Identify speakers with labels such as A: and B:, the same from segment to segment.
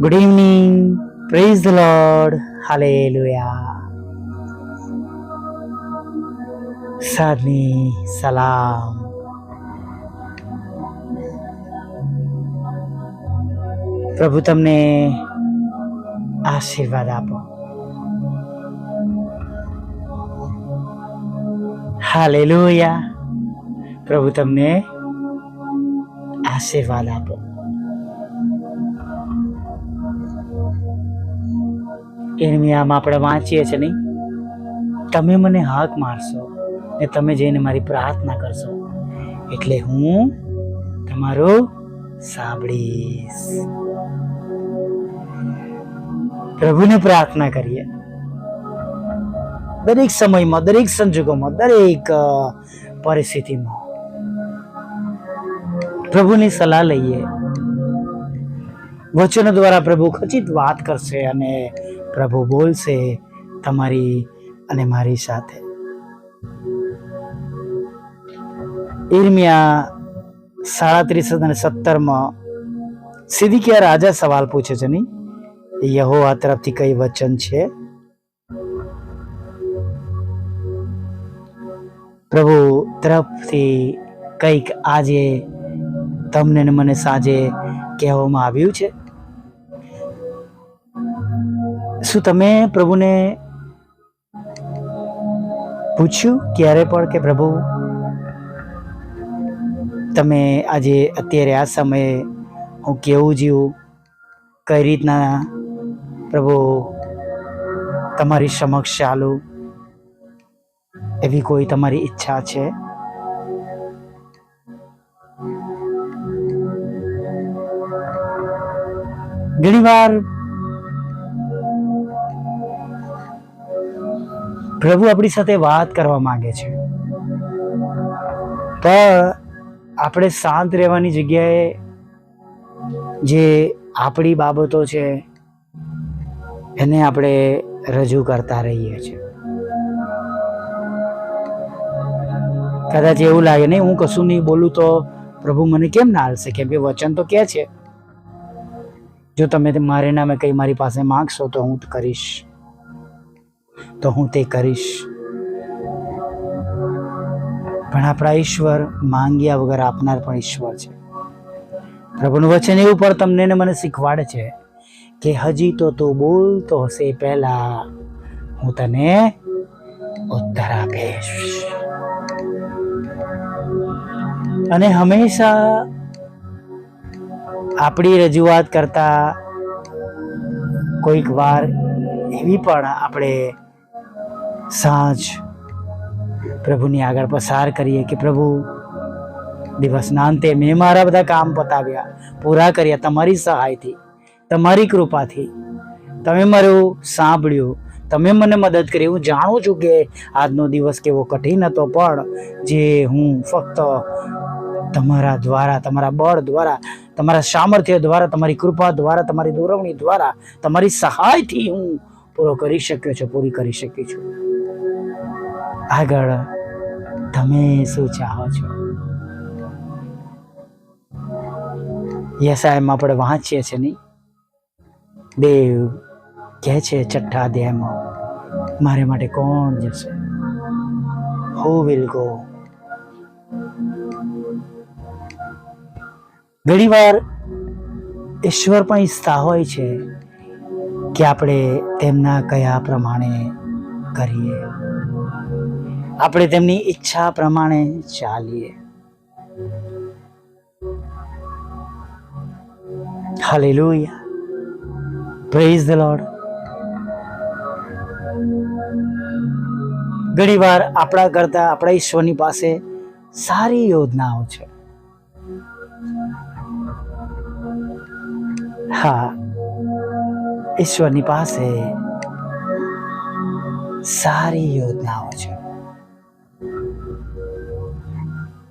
A: Good evening praise the lord hallelujah સારની સલામ પ્રભુ તમને આશીર્વાદ આપો. હાલેલુયા પ્રભુ તમને આશીર્વાદ આપો. એમ આપણે વાંચીએ છીએ નહીં. તમે મને હાક મારશો ને તમે જઈને મારી પ્રાર્થના કરશો. એટલે હું તમારું સાંભળીશ. પ્રભુને પ્રાર્થના કરીએ. દરેક સમયમાં, દરેક સંજોગોમાં, દરેક પરિસ્થિતિમાં પ્રભુની સલાહ લઈએ. વચનો દ્વારા પ્રભુ ખચિત વાત કરશે અને પ્રભુ બોલશે તમારી અને મારી સાથે. ઇર્મિયા સાડત્રીસ અને સત્તરમાં સિદ્દીકિયા રાજા સવાલ પૂછે છે નહીં? યહોવા તરફથી કઈ વચન છે? પ્રભુ તરફથી કંઈક આજે તમને મને સાંજે કહેવામાં આવ્યું છે? શું તમે પ્રભુને પૂછ્યું ક્યારે પણ કે પ્રભુ, તમે આજે અત્યારે આ સમયે હું કેવું જીવું? કઈ રીતના પ્રભુ તમારી સમક્ષ ચાલું? એવી કોઈ તમારી ઈચ્છા છે? ઘણીવાર પ્રભુ આપણી સાથે વાત કરવા માંગે છે. પણ આપણે શાંત રહેવાની જગ્યાએ જે આપણી બાબતો છે, એને આપણે રજૂ કરતા રહીએ છીએ. કદાચ એવું લાગે, નહીં, હું કશું નહીં બોલું તો પ્રભુ મને કેમ ના હાલશે કેમ કે વચન તો કે છે. જો તમે મારે નામે કંઈ મારી પાસે માંગશો તો હું કરીશ. તો હું તે કરીશ. પણ આપણા ઈશ્વર માંગ્યા વગર આપનાર પણ ઈશ્વર છે. પ્રભુનું વચન એવું પણ તમને ને મને શીખવાડે છે કે હજી તો તું બોલતો હશે પહેલા હું તને ઉત્તર આપીશ. અને હંમેશા આપણી રજૂઆત કરતા કોઈક વાર એવી પણ આપણે સાંજ પ્રભુની આગળ પસાર કરીએ કે પ્રભુ દિવસના અંતે મેં મારા બધા કામ પતાવ્યા, પૂરા કર્યા, તમારી સહાયથી, તમારી કૃપાથી. તમે મારું સાંભળ્યું, તમે મને મદદ કરી. હું જાણું છું કે આજનો દિવસ કેવો કઠિન હતો, પણ જે હું ફક્ત તમારા દ્વારા, તમારા બળ દ્વારા, તમારા સામર્થ્ય દ્વારા, તમારી કૃપા દ્વારા, તમારી દોરવણી દ્વારા, તમારી સહાયથી હું પૂરો કરી શક્યો છું, પૂરી કરી શકી છું. આગળ તમે શું ચાહો છો? યસાયમાં આપણે વાંચીએ છીએ નહીં. દેવ કહે છે, છઠ્ઠા અધ્યાયમાં મારે માટે કોણ જશે? હુ વિલ ગો ઘણીવાર ઈશ્વર પણ ઈચ્છતા હોય છે કે આપણે તેમના કયા પ્રમાણે કરીએ. આપણે તેમની ઈચ્છા પ્રમાણે ચાલીએ. હાલેલુયા પ્રેઝ ધ લોર્ડ ઘણીવાર આપણા કરતા આપણા ઈશ્વરની પાસે સારી યોજનાઓ છે. હા, ઈશ્વરની પાસે સારી યોજનાઓ છે.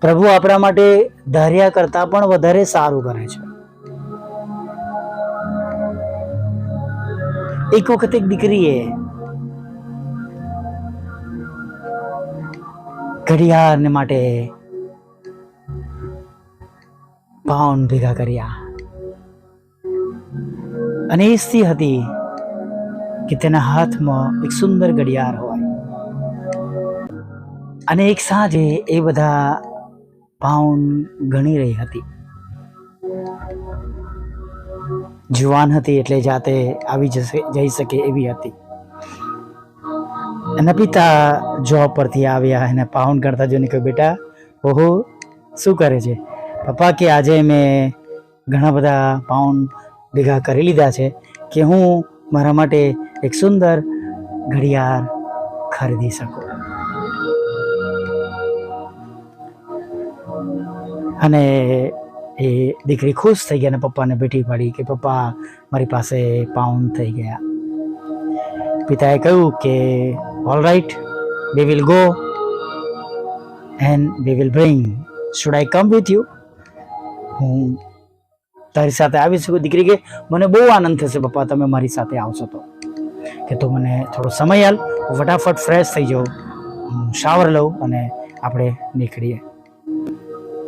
A: પ્રભુ આપણા માટે ધાર્યા કરતા પણ વધારે સારું કરે છે. એક વખત એક દીકરીએ ઘડિયાળને માટે પાઉન્ડ ભેગા કર્યા. અને એ સ્ત્રી હતી. કે તેના હાથમાં એક સુંદર ઘડિયાળ હોય. અને એક સાંજે એ બધા પાઉન્ડ ગણી રહી હતી. જુવાન હતી એટલે જાતે આવી જશે, જઈ શકે એવી હતી. એના પિતા જોબ પરથી આવ્યા એને પાઉન્ડ ગણતા જોઈને કહ્યું, બેટા, ઓહો, શું કરે છે? પપ્પા, કે આજે મેં ઘણા બધા પાઉન્ડ ભેગા કરી લીધા છે કે હું મારા માટે એક સુંદર ઘડિયાળ ખરીદી શકો. અને એ દીકરી ખુશ થઈ ગઈ અને પપ્પાને બેઠી પડી કે, પપ્પા, મારી પાસે પાઉન્ડ થઈ ગયા. પિતાએ કહ્યું કે all right we will go and we will bring should I come with you હું તારી સાથે આવી શકું દીકરી કે, મને બહુ આનંદ થશે, પપ્પા, તમે મારી સાથે આવશો તો. કે તું મને થોડો સમય હાલ ફટાફટ ફ્રેશ થઈ જાઉં, હું શાવર લઉં અને આપણે નીકળીએ.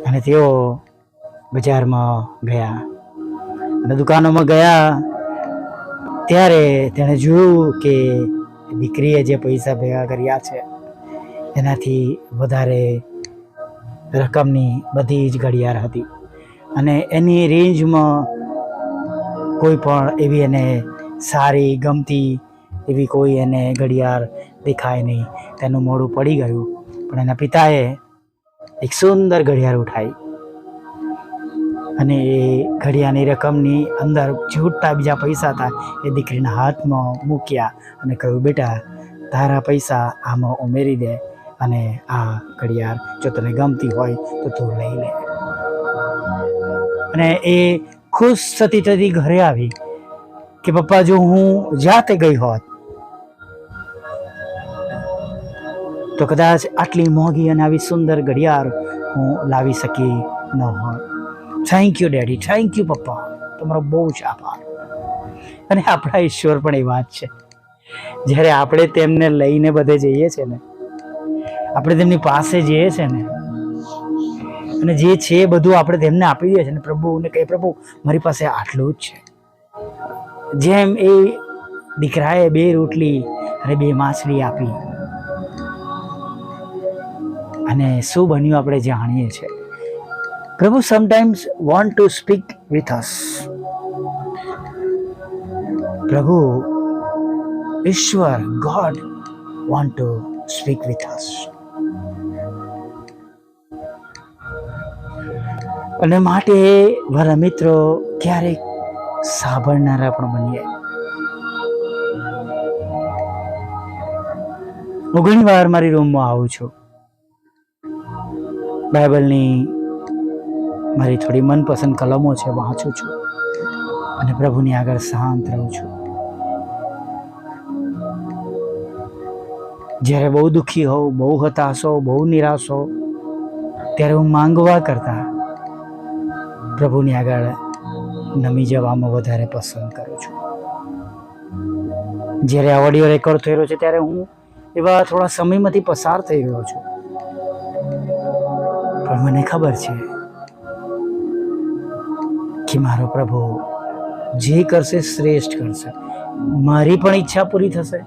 A: અને તેઓ બજારમાં ગયા. અને દુકાનોમાં ગયા. ત્યારે તેણે જોયું કે દીકરીએ જે પૈસા ભેગા કર્યા છે, એનાથી વધારે રકમની બધી જ ઘડિયાળ હતી. અને એની રેન્જમાં કોઈ પણ એવી એને સારી, ગમતી એવી કોઈ એને ઘડિયાળ દેખાય નહીં. તેનું મોડું પડી ગયું. પણ એના પિતાએ એક સુંદર ઘડિયાળ ઉઠાવી અને એ ઘડિયાળની રકમની અંદર છૂટતા બીજા પૈસા હતા. એ દીકરીના હાથમાં મૂક્યા અને કહ્યું, બેટા, તારા પૈસા આમાં ઉમેરી દે અને આ ઘડિયાળ જો તને ગમતી હોય તો તું લઈ લે. અને એ ખુશ થતી થતી ઘરે આવી કે, પપ્પા, જો હું જાતે ગઈ હોત તો કદાચ આટલી મોંઘી અને આવી સુંદર ઘડિયાળ હું લાવી શકી ન હોત. Thank you daddy thank you પપ્પા તમારો બહુ જ આભાર. અને આપણા ઈશ્વર પણ એ વાત છે. જ્યારે આપણે તેમને લઈને બધે જઈએ છીએ ને, આપણે તેમની પાસે જઈએ છીએ ને, અને જે છે એ બધું આપણે તેમને આપી દઈએ છીએ ને, પ્રભુને કહે, પ્રભુ, મારી પાસે આટલું જ છે. જેમ એ દીકરાએ બે રોટલી અને બે માછલી આપી અને શું બન્યું આપણે જાણીએ છીએ. પ્રભુ sometimes want to speak with us પ્રભુ ઈશ્વર God want to speak with us અને માટે મારા મિત્રો, ક્યારેક સાંભળનારા પણ બનીએ. હું ઘણી વાર મારી રૂમમાં આવું છું. બાઇબલની મારી થોડી મનપસંદ કલમો છે, વાંચું છું અને પ્રભુની આગળ શાંત રહું છું. જ્યારે બહુ દુઃખી હોઉં, બહુ હતાશ હોઉં, બહુ નિરાશ હોઉં, ત્યારે હું માંગવા કરતાં પ્રભુની આગળ નમી જવામાં વધારે પસંદ કરું છું. જ્યારે આ ઓડિયો રેકોર્ડ થઈ રહ્યો છે, ત્યારે હું એવા થોડા સમયમાંથી પસાર થઈ રહ્યો છું મને ખબર છે કે મારો પ્રભુ જે કરશે શ્રેષ્ઠ કરશે. મારી પણ ઈચ્છા પૂરી થશે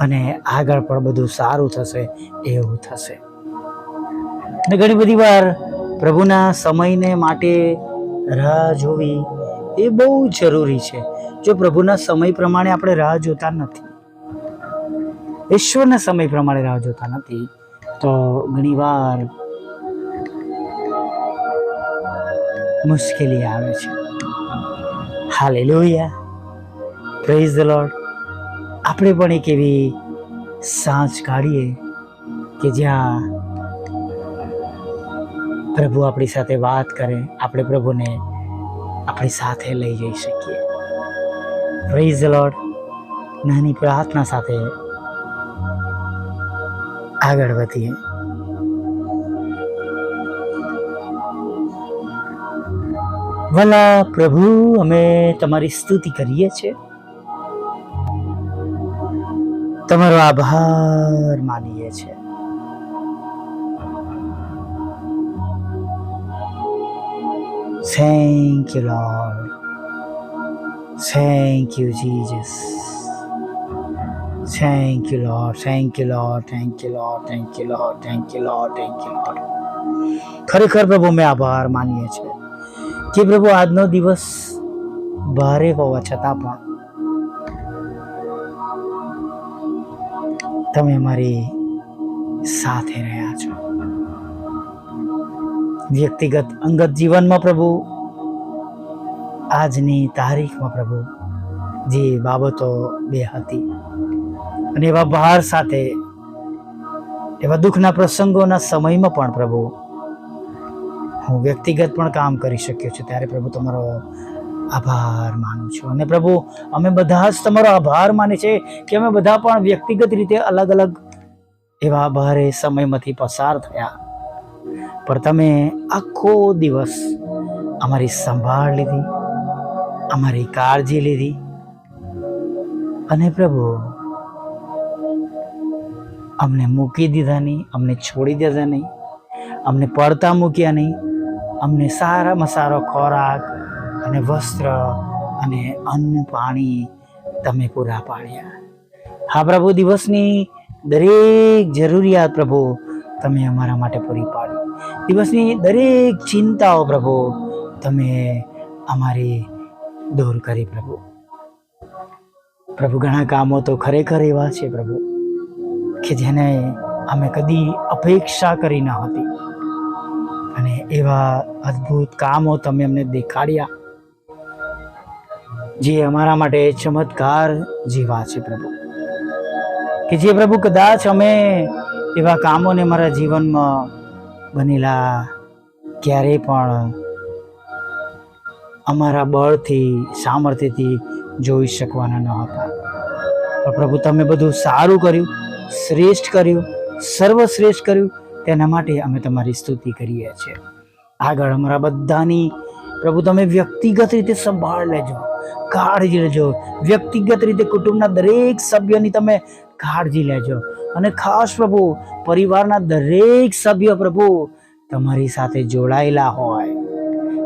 A: અને આગળ પણ બધું સારું થશે, એવું થશે. ને ઘણી બધી વાર પ્રભુના સમયને માટે રાહ જોવી એ બહુ જરૂરી છે. જો પ્રભુના સમય પ્રમાણે આપણે રાહ જોતા નથી, ઈશ્વરના સમય પ્રમાણે રાહ જોતા નથી, તો ઘણીવાર મુશ્કેલી આવે છે. હાલેલુયા. પ્રેઝ ધ લોર્ડ આપણે પણ એક એવી સાંજ કાઢીએ કે જ્યાં પ્રભુ આપણી સાથે વાત કરે, આપણે પ્રભુને આપણી સાથે લઈ જઈ શકીએ. પ્રેઝ ધ લોર્ડ નાની પ્રાર્થના સાથે આગળ વધીએ. ભલા પ્રભુ અમે તમારી સ્તુતિ કરીએ છીએ તમારો આભાર માનીએ છીએ thank you lord Thank you, Jesus. Thank you, Lord. Thank you, Lord. Thank you, Lord. Thank you, Lord. Thank you, Lord. Thank you, Lord. ખરેખર પ્રભુ મેં આભાર માનીએ છીએ કે પ્રભુ, આજનો દિવસ ભારે હોવા છતાં પણ તમે મારી સાથે રહ્યા છો. વ્યક્તિગત અંગત જીવનમાં પ્રભુ, આજની તારીખમાં પ્રભુ જે બાબતો બે હતી અને એવા ભાર સાથે, એવા દુઃખના પ્રસંગોના સમયમાં પણ પ્રભુ હું વ્યક્તિગત પણ કામ કરી શક્યો છું, ત્યારે પ્રભુ તમારો આભાર માનું છું. અને પ્રભુ, અમે બધા જ તમારો આભાર માને છે કે અમે બધા પણ વ્યક્તિગત રીતે અલગ અલગ એવા ભારે સમયમાંથી પસાર થયા. પણ તમે આખો દિવસ અમારી સંભાળ લીધી, અમારી કાળજી લીધી. અને પ્રભુ, અમને મૂકી દીધા નહીં, અમને છોડી દીધા નહીં, અમને પડતા મૂક્યા નહીં. અમને સારામાં સારો ખોરાક અને વસ્ત્ર અને અન્ન પાણી તમે પૂરા પાડ્યા. હા પ્રભુ, દિવસની દરેક જરૂરિયાત પ્રભુ તમે અમારા માટે પૂરી પાડી. દિવસની દરેક ચિંતાઓ પ્રભુ તમે અમારી દૂર કરી પ્રભુ. પ્રભુ, ઘણા કામો તો ખરેખર એવા છે પ્રભુ કે જેને અમે કદી અપેક્ષા કરી ન હતી. અને એવા અદ્ભુત કામો તમે અમને દેખાડ્યા. જે અમારા માટે ચમત્કાર જેવા છે પ્રભુ. કે જે પ્રભુ કદાચ અમે એવા કામોને મારા જીવનમાં બનેલા ક્યારેય પણ અમારા બળથી, સામર્થ્યથી જોઈ શકવાના ન હતા. પ્રભુ, તમે બધું સારું કર્યું, શ્રેષ્ઠ કર્યું, સર્વશ્રેષ્ઠ કર્યું તેના માટે અમે તમારી સ્તુતિ કરીએ છીએ. આગળ અમારા બધાની, પ્રભુ તમે વ્યક્તિગત રીતે સંભાળ લેજો, કાળજી લેજો. વ્યક્તિગત રીતે કુટુંબના દરેક સભ્યોની તમે કાળજી લેજો. અને ખાસ પ્રભુ, પરિવારના દરેક સભ્ય પ્રભુ તમારી સાથે જોડાયેલા હોય.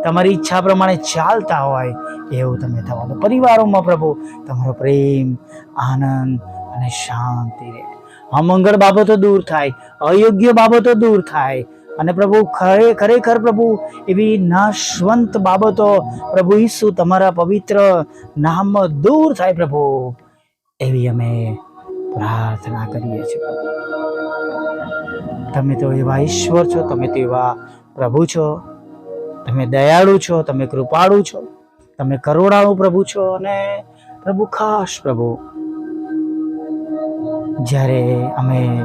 A: તમારી ઈચ્છા પ્રમાણે ચાલતા હોય, એવું તમે થવા દો. પરિવારોમાં પ્રભુ તમારો પ્રેમ, આનંદ અને શાંતિ રહે. અમંગળ બાબતો દૂર થાય, અયોગ્ય બાબતો દૂર થાય. અને પ્રભુ ખરે, ખરેખર પ્રભુ એવી નાશવંત બાબતો પ્રભુ ઈસુ તમારા પવિત્ર નામમાં દૂર થાય પ્રભુ, એવી અમે પ્રાર્થના કરીએ છીએ તમે તો એવા ઈશ્વર છો, તમે તો એવા પ્રભુ છો, તમે દયાળુ છો, તમે કૃપાળુ છો, તમે કરુણાળુ પ્રભુ છો અને પ્રભુ ખાસ પ્રભુ જ્યારે અમે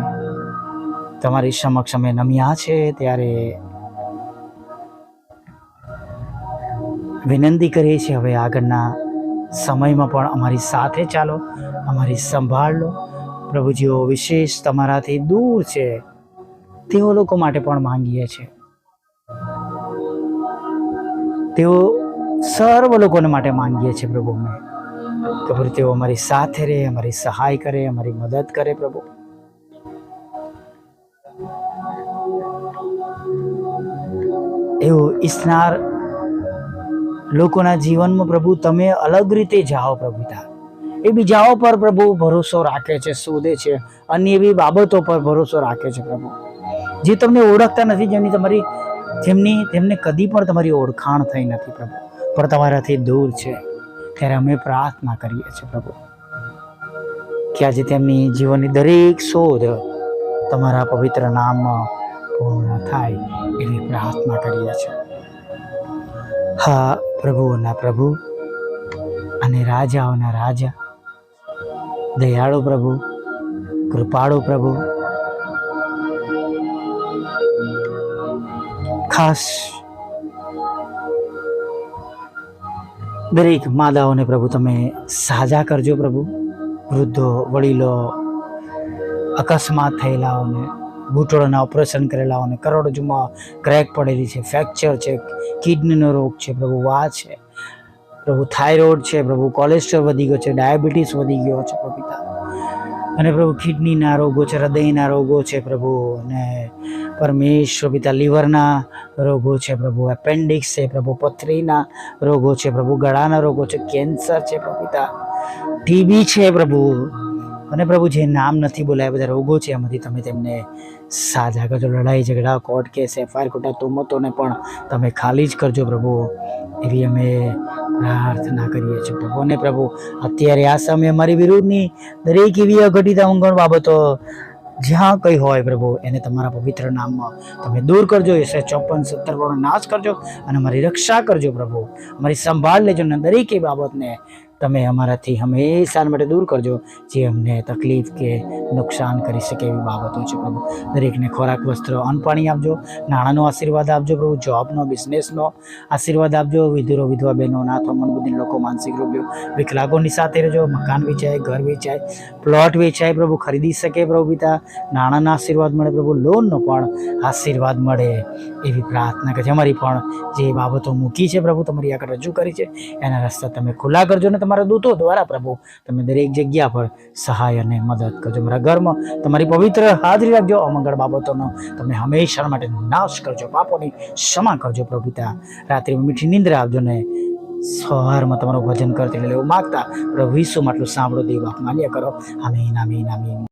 A: તમારી સમક્ષ અમે નમ્યા છે, ત્યારે વિનંતી કરીએ છીએ, હવે આગળના સમયમાં પણ અમારી સાથે ચાલો, અમારી સંભાળ લો. પ્રભુ જેઓ વિશેષ તમારાથી દૂર છે, તેઓ લોકો માટે પણ માંગીએ છીએ. તેઓ સર્વ લોકોને માટે માંગીએ છીએ પ્રભુ કે પ્રભુ, તેઓ અમારી સાથે રહે, અમારી સહાય કરે, અમારી મદદ કરે પ્રભુ. એવું ઈચ્છનાર લોકોના જીવનમાં પ્રભુ, તમે અલગ રીતે જાઓ પ્રભુતા એ બીજાઓ પર પ્રભુ ભરોસો રાખે છે, શોધે છે, અન્ય એવી બાબતો પર ભરોસો રાખે છે પ્રભુ. જે તમને ઓળખતા નથી, જેમની તમારી, જેમની તેમને કદી પણ તમારી ઓળખાણ થઈ નથી પ્રભુ. પણ તમારાથી દૂર છે. ત્યારે અમે પ્રાર્થના કરીએ છીએ, પ્રભુ. કે આજે તેમની જીવનની દરેક શોધ તમારા પવિત્ર નામમાં પૂર્ણ થાય એવી પ્રાર્થના કરીએ છીએ. હા પ્રભુઓના પ્રભુ, અને રાજાઓના રાજા, દયાળુ પ્રભુ, કૃપાળુ પ્રભુ, ખાસ દરેક માદાઓને પ્રભુ તમે સાજા કરજો પ્રભુ. વૃદ્ધો, વડીલો, અકસ્માત થયેલાઓને, ઘૂંટણોના ઓપરેશન કરેલાઓને, કરોડજુમાં ક્રેક પડેલી છે, ફ્રેક્ચર છે, કિડનીનો રોગ છે, પ્રભુ વા છે. પ્રભુ થાઇરોઇડ છે, પ્રભુ કોલેસ્ટ્રોલ વધી ગયો છે, ડાયાબિટીસ વધી ગયો છે, પ્રભુ અને પ્રભુ કિડનીના રોગો છે, હૃદયના રોગો છે પ્રભુ, અને પરમેશ્વર પિતા લીવરના રોગો છે પ્રભુ, એપેન્ડિક્સ છે પ્રભુ, પથરીના રોગો છે પ્રભુ, ગળાના રોગો છે, કેન્સર છે પ્રભુ પિતા ટીબી છે પ્રભુ, અને પ્રભુ જે નામ નથી બોલાય, બધા રોગો છે એમાંથી તમે તેમને સાજા કરજો, લડાઈ ઝઘડા, કોર્ટ કેસ, એફઆઈઆર ખોટા, તુમતોને પણ તમે ખાલી જ કરજો પ્રભુ, એવી અમે પ્રાર્થના કરીએ છીએ પ્રભુ અને પ્રભુ. અત્યારે આ સમયે અમારી વિરુદ્ધની દરેક એવી અઘટિત અંગણ બાબતો જ્યાં કંઈ હોય પ્રભુ, એને તમારા પવિત્ર નામમાં તમે દૂર કરજો. એસે ચોપન સત્તર પણ નાશ કરજો અને અમારી રક્ષા કરજો પ્રભુ. અમારી સંભાળ લેજો અને દરેક એ બાબતને તમે અમારાથી હંમેશા માટે દૂર કરજો, જે અમને તકલીફ કે નુકસાન કરી શકે એવી બાબતો છે, પ્રભુ. દરેકને ખોરાક, વસ્ત્ર, અન્ન આપજો, નાણાંનો આશીર્વાદ આપજો, પ્રભુ. જોબનો, બિઝનેસનો આશીર્વાદ આપજો, વિધુરો, વિધવા બહેનો, નાથો, મનબુદ્ધિ લોકો, માનસિક રૂપિયો વિકલાંગોની સાથે રહેજો, મકાન વેચાય, ઘર વેચાય, પ્લોટ વેચાય, પ્રભુ. ખરીદી શકે પ્રભુ પિતા. નાણાંના આશીર્વાદ મળે પ્રભુ, લોનનો પણ આશીર્વાદ મળે એવી પ્રાર્થના કે અમારી પણ જે બાબતો મૂકી છે પ્રભુ, તમારી આગળ રજૂ કરી છે, એના રસ્તા તમે ખુલ્લા કરજો ને તમારા દૂતો દ્વારા, પ્રભુ. તમે દરેક જગ્યા પર સહાય અને મદદ કરજો. મારા ઘરમાં તમારી પવિત્ર હાજરી રાખજો. અમંગળ બાબતોનો તમે હંમેશા માટે નાશ કરજો. પાપોની ક્ષમા કરજો, પ્રભુ પિતા. મીઠી નિંદ્રા આપજો ને સવારમાં તમારું ભજન કરતી એવું માગતા પ્રભુ ઈસુ માટલું સાંભળો, દેવા માન્ય કરો. આમીન આમીન આમીન.